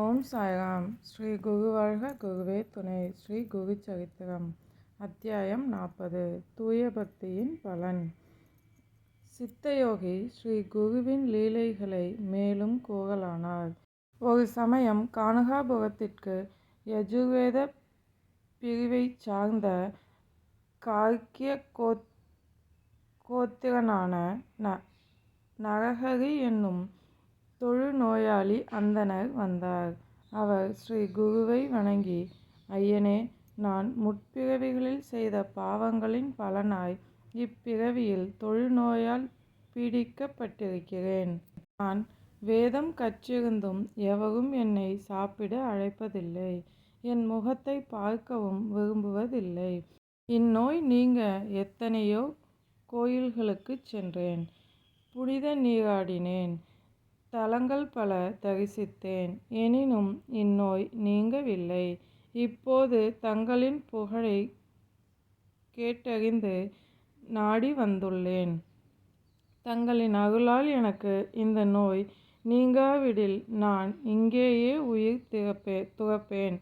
ஓம் சாய்ராம். ஸ்ரீ குருவாழ்க குருவே துணை. ஸ்ரீ குரு சரித்திரம். அத்தியாயம் நாற்பது. தூய பக்தியின் பலன். சித்தயோகி ஸ்ரீ குருவின் லீலைகளை மேலும் கூறலானார். ஒரு சமயம் கானகாபுரத்திற்கு யஜுர்வேத பிரிவைச் சார்ந்த கார்க்கிய கோத் கோத்திரனான ந நரஹரி என்னும் தொழுநோயாளி அந்தணர் வந்தார். அவர் ஸ்ரீ குருவை வணங்கி ஐயனே நான் முற்பிறவிகளில் செய்த பாவங்களின் பலனாய் இப்பிறவியில் தொழுநோயால் பீடிக்கப்பட்டிருக்கிறேன். நான் வேதம் கற்றிருந்தும் எவரும் என்னை சாப்பிட அழைப்பதில்லை. என் முகத்தை பார்க்கவும் விரும்புவதில்லை. இந்நோய் நீங்க எத்தனையோ கோயில்களுக்குச் சென்றேன். புனித நீராடினேன். தலங்கள் பல தரிசித்தேன். எனினும் இந்நோய் நீங்கவில்லை. இப்போது தங்களின் புகழை கேட்டறிந்து நாடி வந்துள்ளேன். தங்களின் அருளால் எனக்கு இந்த நோய் நீங்காவிடில் நான் இங்கேயே உயிர் துறப்பேன்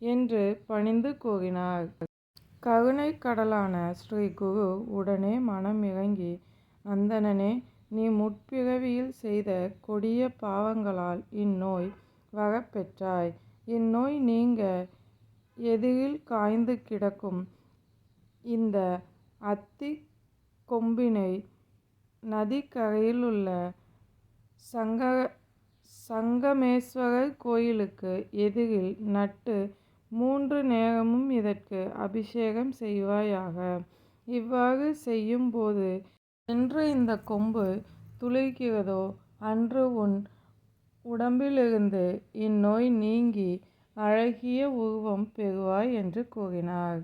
என்று பணிந்து கூறினார். கருணை கடலான ஸ்ரீ குரு உடனே மனம் இறங்கி அந்தணனே நீ முற்பிறவியில் செய்த கொடிய பாவங்களால் இந்நோய் வரப்பெற்றாய் இந்நோய் நீங்க எதிரில் காய்ந்து கிடக்கும் இந்த அத்தி கொம்பினை நதிக்கரையிலுள்ள சங்கமேஸ்வரர் கோயிலுக்கு எதிரில் நட்டு மூன்று நேரமும் இதற்கு அபிஷேகம் செய்வாயாக. இவ்வாறு செய்யும்போது என்று இந்த கொம்பு துளிர்க்கிறதோ அன்று உன் உடம்பிலிருந்து இந்நோய் நீங்கி அழகிய உருவம் பெறுவாய் என்று கூறினார்.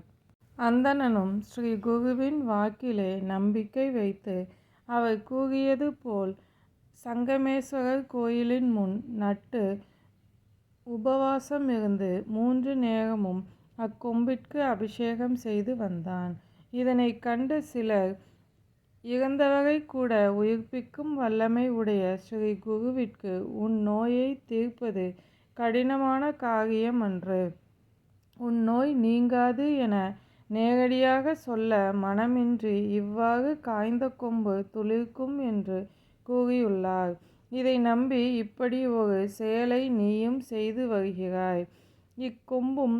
அந்தணனும் ஸ்ரீ குருவின் வாக்கிலே நம்பிக்கை வைத்து அவர் கூறியது போல் சங்கமேஸ்வரர் கோயிலின் முன் நட்டு உபவாசம் இருந்து மூன்று நேரமும் அக்கொம்பிற்கு அபிஷேகம் செய்து வந்தான். இதனைக் கண்ட சிலர் இகந்தவகை கூட உயிர்ப்பிக்கும் வல்லமை உடைய ஸ்ரீ குருவிற்கு உன் நோயைத் தீர்ப்பது கடினமான காரியம் அன்று. உன் நோய் நீங்காது என நேரடியாக சொல்ல மனமின்றி இவ்வாறு காய்ந்த கொம்பு துளிர்க்கும் என்று கூறியுள்ளார். இதை நம்பி இப்படி ஒரு செயலை நீயும் செய்து வருகிறாய். இக்கொம்பும்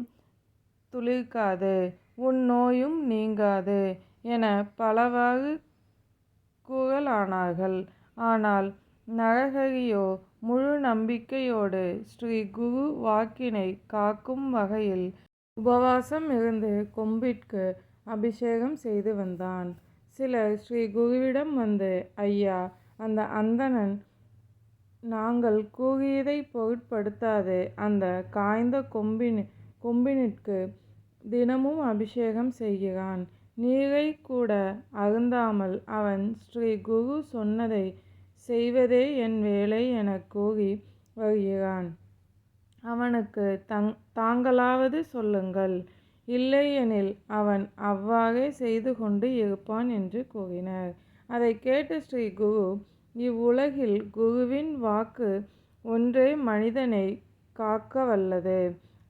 துளிர்க்காது. உன் நோயும் நீங்காது என பலவாறு கூறலானார்கள். ஆனால் நரஹரியோ முழு நம்பிக்கையோடு ஸ்ரீ குரு வாக்கினை காக்கும் வகையில் உபவாசம் இருந்து கொம்பிற்கு அபிஷேகம் செய்து வந்தான். சிலர் ஸ்ரீ குருவிடம் வந்து ஐயா அந்த அந்தணன் நாங்கள் கூறியதை பொருட்படுத்தாது அந்த காய்ந்த கொம்பினிற்கு தினமும் அபிஷேகம் செய்கிறான். நீரை கூட அருந்தாமல் அவன் ஸ்ரீ குரு சொன்னதை செய்வதே என் வேலை எனக் கூறி வருகிறான். அவனுக்கு தங் தாங்களாவது சொல்லுங்கள். இல்லையெனில் அவன் அவ்வாறே செய்து கொண்டு இருப்பான் என்று கூறினர். அதைக் கேட்ட ஸ்ரீ குரு இவ்வுலகில் குருவின் வாக்கு ஒன்றே மனிதனை காக்க வல்லது.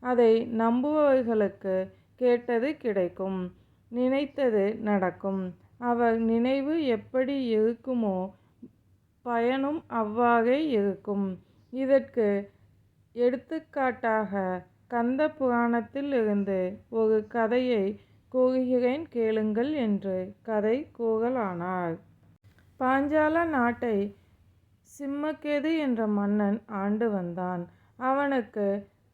அதை நம்புபவர்களுக்கு கேட்டது கிடைக்கும். நினைத்தது நடக்கும். அவர் நினைவு எப்படி இருக்குமோ பயனும் அவ்வாறே இருக்கும். இதற்கு எடுத்துக்காட்டாக கந்த புராணத்தில் இருந்து ஒரு கதையை கூறுகிறேன் கேளுங்கள் என்று கதை கூறலானார். பாஞ்சால நாட்டை சிம்மகேது என்ற மன்னன் ஆண்டு வந்தான். அவனுக்கு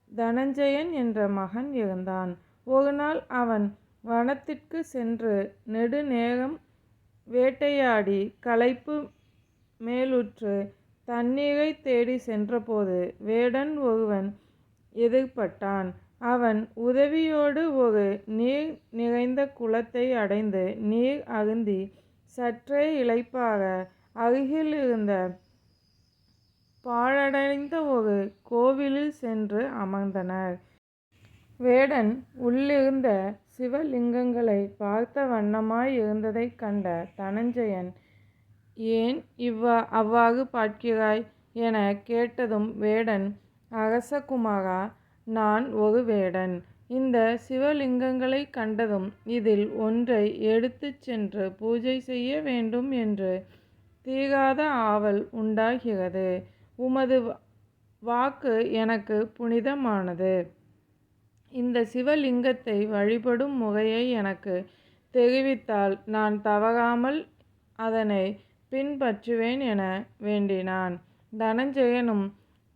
தனஞ்சயன் என்ற மகன் இருந்தான். ஒருநாள் அவன் வனத்திற்கு சென்று நெடுநேரம் வேட்டையாடி களைப்பு மேலுற்று தண்ணீரை தேடி சென்றபோது வேடன் ஒருவன் எதிர்பட்டான் அவன் உதவியோடு ஒரு நீர் நிறைந்த குளத்தை அடைந்து நீர் அருந்தி சற்றே இளைப்பாக அருகில் இருந்த பாழடைந்த ஒரு கோவிலில் சென்று அமர்ந்தனர். வேடன் உள்ளிருந்த சிவலிங்கங்களை பார்த்த வண்ணமாய் இருந்ததைக் கண்ட தனஞ்சயன் ஏன் அவ்வாறு பார்க்கிறாய்? என கேட்டதும் வேடன் அரசகுமாரா நான் ஒரு வேடன். இந்த சிவலிங்கங்களைக் கண்டதும் இதில் ஒன்றை எடுத்துச் சென்று பூஜை செய்ய வேண்டும் என்று தீராத ஆவல் உண்டாகிறது. உமது வாக்கு எனக்கு புனிதமானது. இந்த சிவலிங்கத்தை வழிபடும் முறையை எனக்கு தெரிவித்தால் நான் தவறாமல் அதனை பின்பற்றுவேன் என வேண்டினான். தனஞ்செயனும்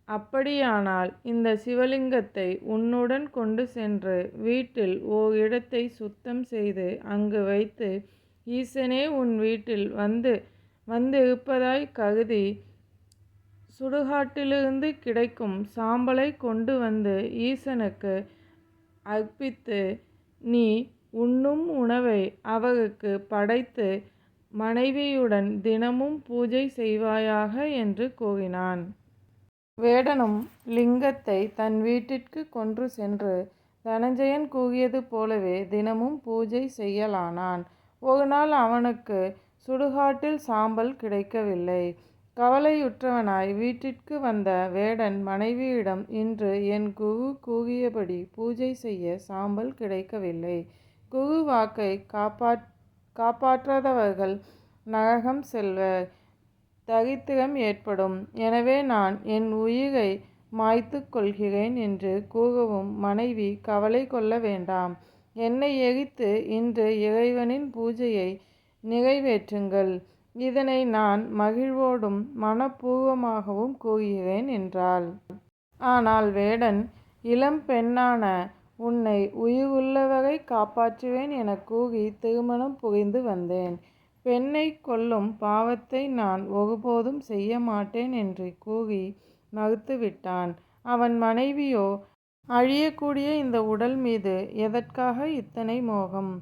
அப்படியானால் இந்த சிவலிங்கத்தை உன்னுடன் கொண்டு சென்று வீட்டில் ஓர் இடத்தை சுத்தம் செய்து அங்கு வைத்து ஈசனே உன் வீட்டில் வந்து வந்திருப்பதாய் கருதி சுடுகாட்டிலிருந்து கிடைக்கும் சாம்பலை கொண்டு வந்து ஈசனுக்கு அர்ப்பித்து நீ உண்ணும் உணவை அவருக்கு படைத்து மனைவியுடன் தினமும் பூஜை செய்வாயாக என்று கூறினான். வேடனும் லிங்கத்தை தன் வீட்டிற்குக் கொன்று சென்று தனஞ்செயன் கூறியது போலவே தினமும் பூஜை செய்யலானான். ஒரு நாள் அவனுக்கு சுடுகாட்டில் சாம்பல் கிடைக்கவில்லை. கவலையுற்றவனாய் வீட்டிற்கு வந்த வேடன் மனைவியிடம் இன்று என் குகு கூகியபடி பூஜை செய்ய சாம்பல் கிடைக்கவில்லை. குகு வாக்கை காப்பாற் காப்பாற்றாதவர்கள் நரகம் செல்வர் தரித்திரம் ஏற்படும். எனவே நான் என் உயிரை மாய்த்து கொள்கிறேன் என்று கூறவும் மனைவி கவலை கொள்ள வேண்டாம். என்னை எரித்து இன்று இறைவனின் பூஜையை நிறைவேற்றுங்கள். இதனை நான் மகிழ்வோடும் மனப்பூர்வமாகவும் கூறுகிறேன் என்றாள். ஆனால் வேடன் இளம் பெண்ணான உன்னை உயிருள்ளவரை காப்பாற்றுவேன் என கூறி திருமணம் புரிந்து வந்தேன். பெண்ணை கொல்லும் பாவத்தை நான் ஒருபோதும் செய்ய மாட்டேன் என்று கூறி மறுத்துவிட்டான். அவன் மனைவியோ அழியக்கூடிய இந்த உடல் மீது எதற்காக இத்தனை மோகம்?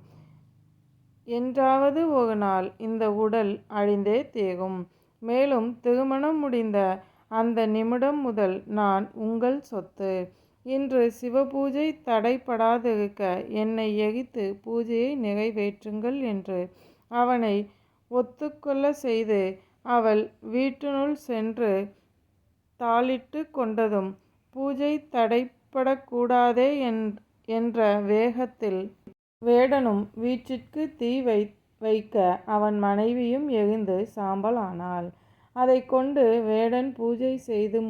என்றாவது ஒரு நாள் இந்த உடல் அழிந்தே தேகும் மேலும் திருமணம் முடிந்த அந்த நிமிடம் முதல் நான் உங்கள் சொத்து. இன்று சிவபூஜை தடைப்படாதிருக்க என்னை எரித்து பூஜையை நிறைவேற்றுங்கள் என்று அவனை ஒத்துக்கொள்ள செய்து அவள் வீட்டினுள் சென்று தாளிட்டு கொண்டதும் பூஜை தடைப்படக்கூடாதே என்ற வேகத்தில் வேடனும் வீட்டிற்குத் தீ வைக்க அவன் மனைவியும் எகிழ்ந்து சாம்பல் ஆனாள் அதை கொண்டு வேடன் பூஜை செய்து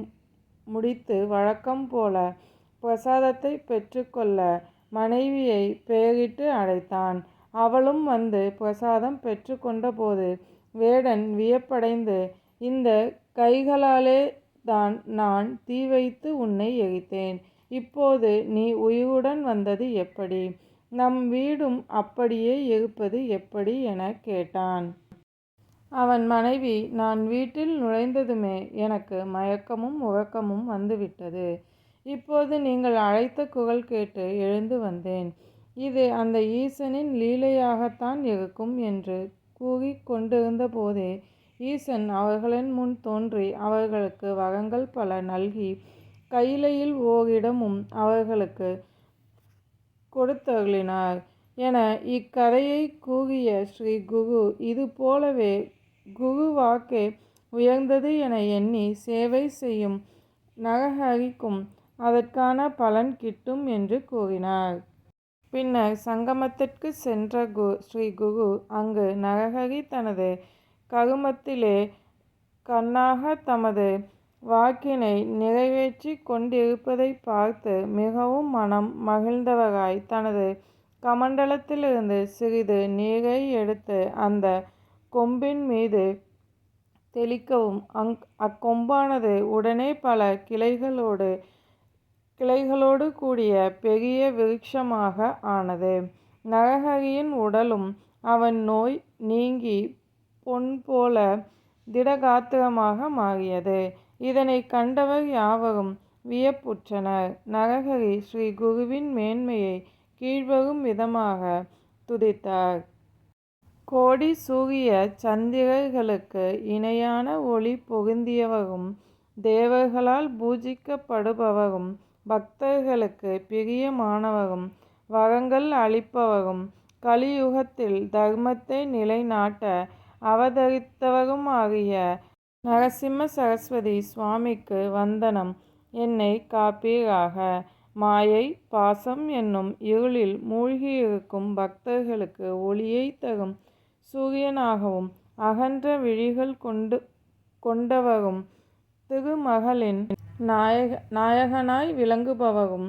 முடித்து வழக்கம் போல பிரசாதத்தைப் பெற்றுக்கொள்ள மனைவியை பெயரிட்டு அழைத்தான். அவளும் வந்து பிரசாதம் பெற்றுக்கொண்டபோது வேடன் வியப்படைந்து இந்த கைகளாலே தான் நான் தீ வைத்து உன்னை எரித்தேன். இப்போது நீ உயிருடன் வந்தது எப்படி? நம் வீடும் அப்படியே இருப்பது எப்படி? என கேட்டான். அவன் மனைவி நான் வீட்டில் நுழைந்ததுமே எனக்கு மயக்கமும் உறக்கமும் வந்துவிட்டது. இப்போது நீங்கள் அழைத்த குரல் கேட்டு எழுந்து வந்தேன். இது அந்த ஈசனின் லீலையாகத்தான் இருக்கும் என்று கூறிக் கொண்டிருந்தபோதே ஈசன் அவர்களின் முன் தோன்றி அவர்களுக்கு வரங்கள் பல நல்கி கையிலையில் ஓரிடமும் அவர்களுக்கு கொடுத்தருளினார் என இக்கதையைக் கூறிய ஸ்ரீ குரு இது போலவே குரு வாக்கே உயர்ந்தது என எண்ணி சேவை செய்யும் நரஹரிக்கும் அதற்கான பலன் கிட்டும் என்று கூறினார். பின்னர் சங்கமத்திற்கு சென்ற கு ஸ்ரீ குரு அங்கு நரஹரி தனது கருமத்திலே கண்ணாக தமது வாக்கினை நிறைவேற்றிக் கொண்டிருப்பதைப் பார்த்து மிகவும் மனம் மகிழ்ந்தவராய் தனது கமண்டலத்திலிருந்து சிறிது நீரை எடுத்து அந்த கொம்பின் மீது தெளிக்கவும் அங் அக்கொம்பானது உடனே பல கிளைகளோடு கிளைகளோடு கூடிய பெரிய விருட்சமாக ஆனது. நரஹரியின் உடலும் அவன் நோய் நீங்கி பொன் போல திடகாத்திரமாக மாறியது. இதனை கண்டவர் யாவரும் வியப்புற்றனர். நரஹரி ஸ்ரீ குருவின் மேன்மையை கீழ்வரும் விதமாக துதித்தார். கோடி சூரிய சந்திரர்களுக்கு இணையான ஒளி பொருந்தியவரும் தேவர்களால் பூஜிக்கப்படுபவரும் பக்தர்களுக்கு பிரியமானவரும் வரங்கள் அளிப்பவரும் கலியுகத்தில் தர்மத்தை நிலைநாட்ட அவதரித்தவரும் ஆகிய நரசிம்ம சரஸ்வதி சுவாமிக்கு வந்தனம். என்னை காப்பீராக மாயை பாசம் என்னும் இருளில் மூழ்கியிருக்கும் பக்தர்களுக்கு ஒளியை தரும் சூரியனாகவும் அகன்ற விழிகள் கொண்டு கொண்டவரும் திருமகளின் நாயக நாயகனாய் விளங்குபவரும்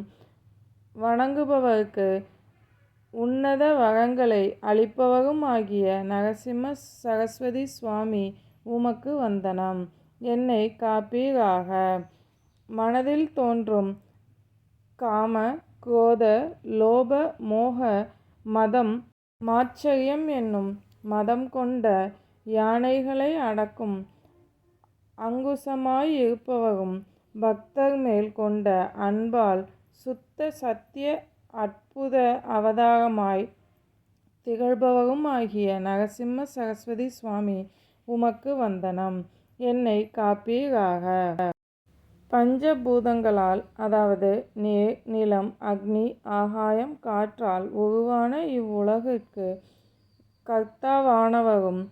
வணங்குபவருக்கு உன்னத வரங்களை அளிப்பவரும் ஆகிய நரசிம்ம சரஸ்வதி சுவாமி உமக்கு வந்தனம். என்னை காப்பீராக. மனதில் தோன்றும் காம குரோத லோப மோக மதம் மாச்சரியம் என்னும் மதம் கொண்ட யானைகளை அடக்கும் அங்குசமாய் இருப்பவரும் பக்தர் மேல் கொண்ட அன்பால் சுத்த சத்திய அற்புத அவதாரமாய் திகழ்பவரும் ஆகிய நரசிம்ம சரஸ்வதி சுவாமி உமக்கு வந்தனம். என்னை காப்பீராக. பஞ்சபூதங்களால் அதாவது நீர் நிலம் அக்னி ஆகாயம் காற்றால் உருவான இவ்வுலகிற்கு கர்த்தாவானவரும்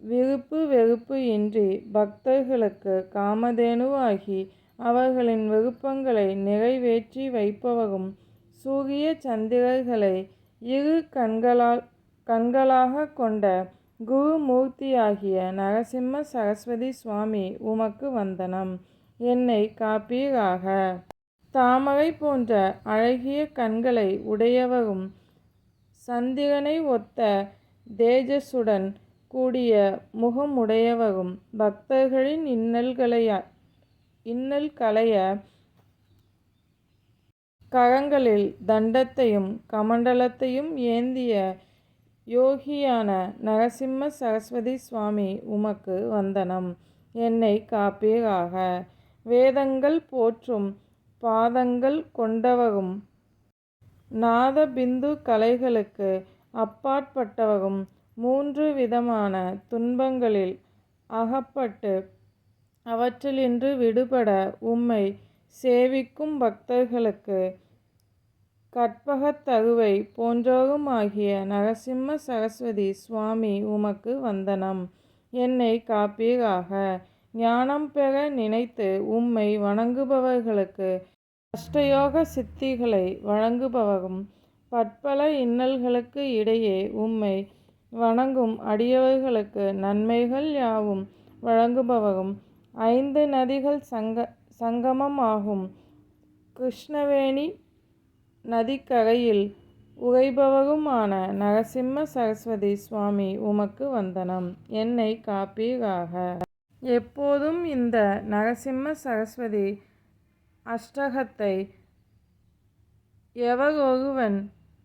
விருப்பு வெறுப்பு இன்றி பக்தர்களுக்கு காமதேனுவாகி அவர்களின் விருப்பங்களை நிறைவேற்றி வைப்பவரும் சூரிய சந்திரர்களை இரு கண்களால் கண்களாக கொண்ட குருமூர்த்தியாகிய நரசிம்ம சரஸ்வதி சுவாமி உமக்கு வந்தனம். என்னை காப்பீராக. தாமரை போன்ற அழகிய கண்களை உடையவரும் சந்திரனை ஒத்த தேஜஸுடன் கூடிய முகமுடையவரும் பக்தர்களின் இன்னல்களைய இன்னல் களைய கரங்களில் தண்டத்தையும் கமண்டலத்தையும் ஏந்திய யோகியான நரசிம்ம சரஸ்வதி சுவாமி உமக்கு வந்தனம். என்னை காப்பீராக. வேதங்கள் போற்றும் பாதங்கள் கொண்டவரும் நாத பிந்து கலைகளுக்கு அப்பாற்பட்டவரும் மூன்று விதமான துன்பங்களில் அகப்பட்டு அவற்றிலின்று விடுபட உம்மை சேவிக்கும் பக்தர்களுக்கு கற்பகத்தருவை போன்றோருமாகிய நரசிம்ம சரஸ்வதி சுவாமி உமக்கு வந்தனம். என்னை காப்பீராக. ஞானம் பெற நினைத்து உம்மை வணங்குபவர்களுக்கு அஷ்டயோக சித்திகளை வழங்குபவரும் பற்பல இன்னல்களுக்கு இடையே உம்மை வணங்கும் அடியவர்களுக்கு நன்மைகள் யாவும் வழங்குபவரும் ஐந்து நதிகள் சங்க சங்கமமாகும். கிருஷ்ணவேணி நதிக்கரையில் உறைபவருமான நரசிம்ம சரஸ்வதி சுவாமி உமக்கு வந்தனம். என்னை காப்பீராக. எப்போதும் இந்த நரசிம்ம சரஸ்வதி அஷ்டகத்தை எவரொருவன்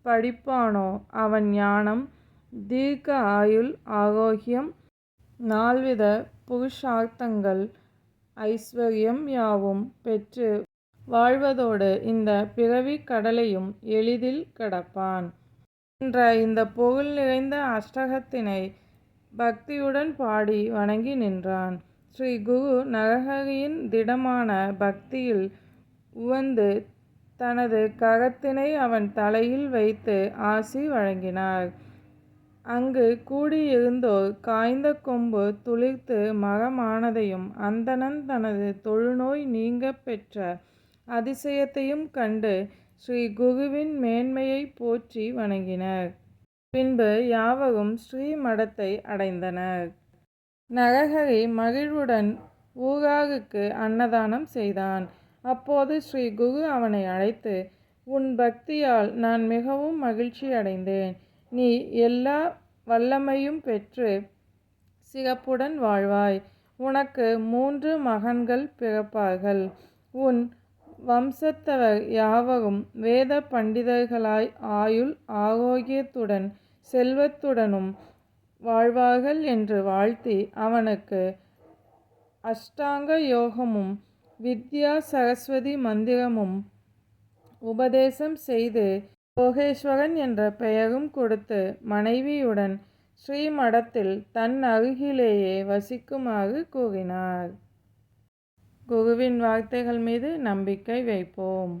படிப்பானோ அவன் ஞானம் தீர்க்க ஆயுள் ஆரோக்கியம் நால்வித புருஷார்த்தங்கள் ஐஸ்வர்யம் யாவும் பெற்று வாழ்வதோடு இந்த பிறவி கடலையும் எளிதில் கடப்பான். என்ற இந்த புகழ் நிறைந்த அஷ்டகத்தினை பக்தியுடன் பாடி வணங்கி நின்றான். ஸ்ரீ குரு நரஹரியின் திடமான பக்தியில் உவந்து தனது கரத்தினை அவன் தலையில் வைத்து ஆசி வழங்கினார். அங்கு கூடியிருந்தோர் காய்ந்த கொம்பு துளிர்த்து மரமானதையும் அந்தணன் தனது தொழுநோய் நீங்கப் பெற்ற அதிசயத்தையும் கண்டு ஸ்ரீ குருவின் மேன்மையைப் போற்றி வணங்கினர். பின்பு யாவரும் ஸ்ரீ மடத்தை அடைந்தனர். நரஹரி மகிழ்வுடன் ஊராருக்கு அன்னதானம் செய்தான். அப்போது ஸ்ரீ குரு அவனை அழைத்து உன் பக்தியால் நான் மிகவும் மகிழ்ச்சி அடைந்தேன். நீ எல்லா வல்லமையும் பெற்று சிறப்புடன் வாழ்வாய். உனக்கு மூன்று மகன்கள் பிறப்பார்கள். உன் வம்சத்தவர் யாவரும் வேத பண்டிதர்களாய் ஆயுள் ஆரோக்கியத்துடன் செல்வத்துடனும் வாழ்வார்கள் என்று வாழ்த்தி அவனுக்கு அஷ்டாங்க யோகமும் வித்யா சரஸ்வதி மந்திரமும் உபதேசம் செய்து கோகேஸ்வரன் என்ற பெயரும் கொடுத்து மனைவியுடன் ஸ்ரீமடத்தில் தன் அருகிலேயே வசிக்குமாறு கூறினார். குருவின் வார்த்தைகள் மீது நம்பிக்கை வைப்போம்.